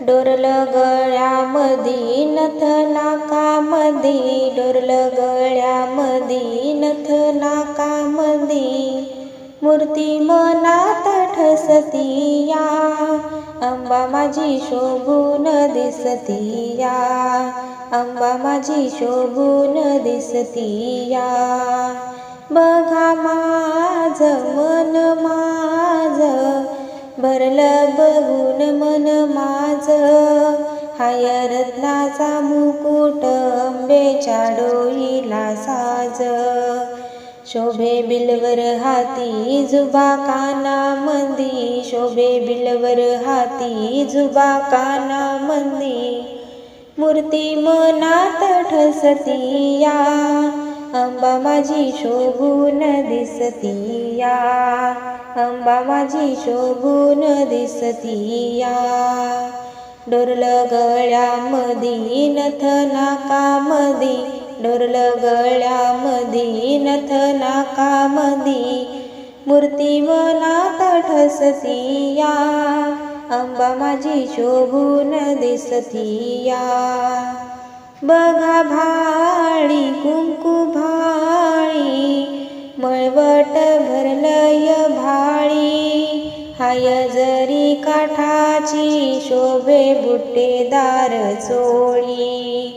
Doral गळ्यामधी नथ नाकामधी Doral गळ्यामधी नथ नाकामधी मूर्ती मनात ठसती या अंबा माझी शोभून दिसती या अंबा माझी शोभून दिसती या बघा माझ मन माझ भरलं बघून मन माझ. हाय रत्नाचा मुकुट अंबेच्या डोईला साज. शोभे बिलवर हाती जुबा काना मंदी. शोभे बिलवर हाती जुबा कानामंदी मूर्ती मनात ठसती या अंबा माझी शोभून दिसतीया. अंबा माझी शोभून दिसतीया. डोरल डोरलं गळ्यामधी नथ नाकामधी डोरलं गळ्यामधी नथ नाकामधी मूर्ती मनात ठसतीया. अंबा माझी शोभून दिसतीया. बघा भाळी कुंकू पाय जरी काठाची शोभे बुट्टेदार चोळी.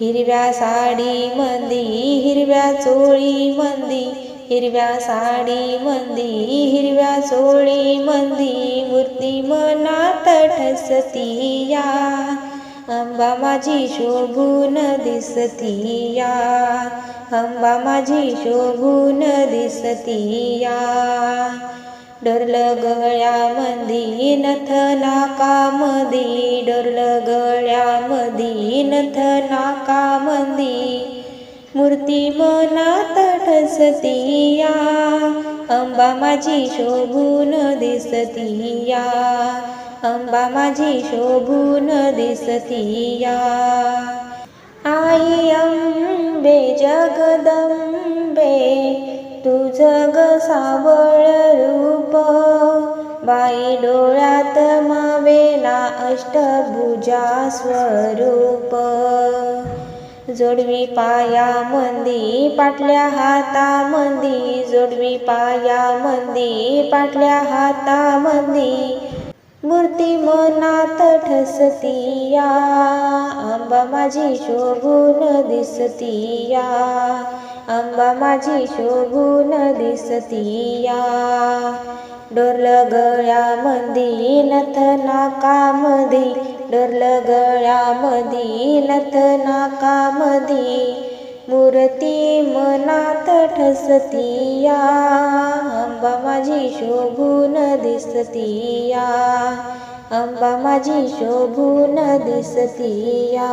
हिरव्या साडी मंदी हिरव्या चोळी मंदी हिरव्या साडी मंदी हिरव्या चोळी मंदी. मूर्ती मनात ठसती या अंबा माझी शोभून दिसती या. अंबा माझी शोभून दिसती या. डोरलं गळ्यामधी नथ नाकामधी डोरलं गळ्यामधी नथ नाकामधी मूर्ती मनात ठसती अंबा माझी शोभून दिसतीया. अंबा माझी शोभून दिसतीया. आई अंबे जगदंबे तुझ ग सावळ बाई डोळ्यात मावेना अष्टभुजा स्वरूप. जोडवी पाया मंदी पाटल्या हाता मंदी. जोडवी पाया मंदी पाटल्या हाता मंदी. मूर्ती मनात ठसती या माझी शोभून दिसतीया. अंबा माझी शोभून दिसती लथ डोरलं गळ्यामधी नथ नाकामधी डोरलं गळ्यामधी नथ नाकामधी मूर्ती मनात ठसतीया. अंबा माझी शोभून दिसतीया. अंबा माझी शोभून दिसतीया.